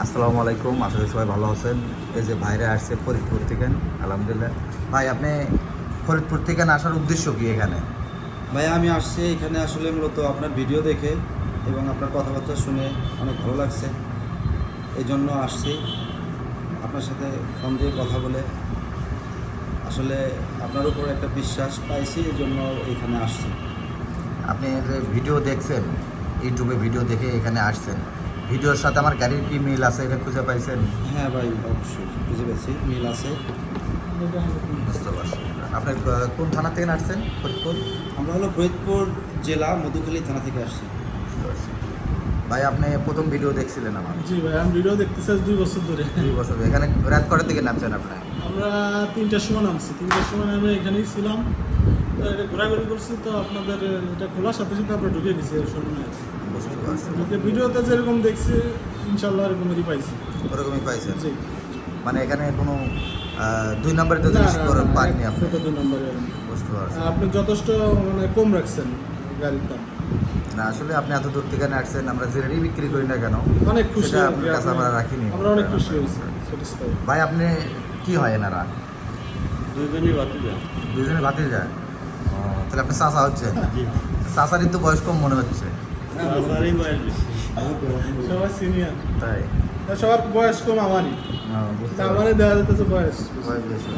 আসসালামু আলাইকুম আশা করি সবাই ভালো আছেন। এই যে বাইরে আসছে ফরিদপুর থেকে আলহামদুলিল্লাহ। ভাই আপনি ফরিদপুর থেকে আসার উদ্দেশ্য কি এখানে? ভাই আমি আসছি এখানে আসলে মূলত আপনার ভিডিও দেখে এবং আপনার কথাবার্তা শুনে অনেক ভালো লাগছে। এই জন্য আসছি। আপনার সাথে ফোন দিয়ে কথা বলে আসলে আপনার উপর একটা বিশ্বাস পাইছি এই জন্য এখানে আসছি। আপনি যে ভিডিও দেখছেন ইউটিউবে ভিডিও দেখে এখানে আসছেন। ভিডিওর সাথে আমার গাড়ির কি মিল আছে এটা খুঁজে পাইছেন? হ্যাঁ ভাই অবশ্যই বুঝে পেরেছি মিল আছে। বুঝতে পারছি। আপনি কোন থানা থেকে আসছেন? ফরিদপুর? আমরা হলো ফরিদপুর জেলা মধুখালী থানা থেকে আসছি। বুঝতে পারছি। ভাই আপনি প্রথম ভিডিও দেখছিলেন আমার। জি ভাই আমি ভিডিও দেখতেছি দুই বছর ধরে। দুই বছর ধরে। এখানে রাত কটার দিকে নামছেন আপনি? আমরা তিনটার সময় নামছি। তিনটার সময় আমি এখানেই ছিলাম। ঘোরাঘুরি করছি তো আপনাদের এটা খোলার সাথে সাথে আমরা ঢুকে গেছি শোরুমে বুঝতে পারছি ঢুকে ভিডিওতে যেরকম দেখছি ইনশাল্লাহ এরকমই পাইছি। ওরকমই পাইছেন? জি। মানে এখানে কোনো দুই নম্বরে তো জিনিস করে পাননি আপনি? ছোট দুই নম্বরে বুঝতে পারছি। আপনি যথেষ্ট মানে কম রাখছেন গাড়ির দাম। না আসলে আপনি এত দূর থেকে আসছেন আমরা যে বিক্রি করি না কেন অনেক খুশি আপনার কাছে আমরা রাখিনি। আমরা অনেক খুশি হয়েছি ভাই আপনি কি হয় এনারা? দুইজনই বাতি যায় দুজনে যায় তাহলে আপনি চাষা হচ্ছে। চাষারই তো বয়স কম মনে হচ্ছে। তাই? সবার বয়স কম আমারই। বুঝতে আমারই দেওয়া যেতেছে বয়স। বয়স বেশি।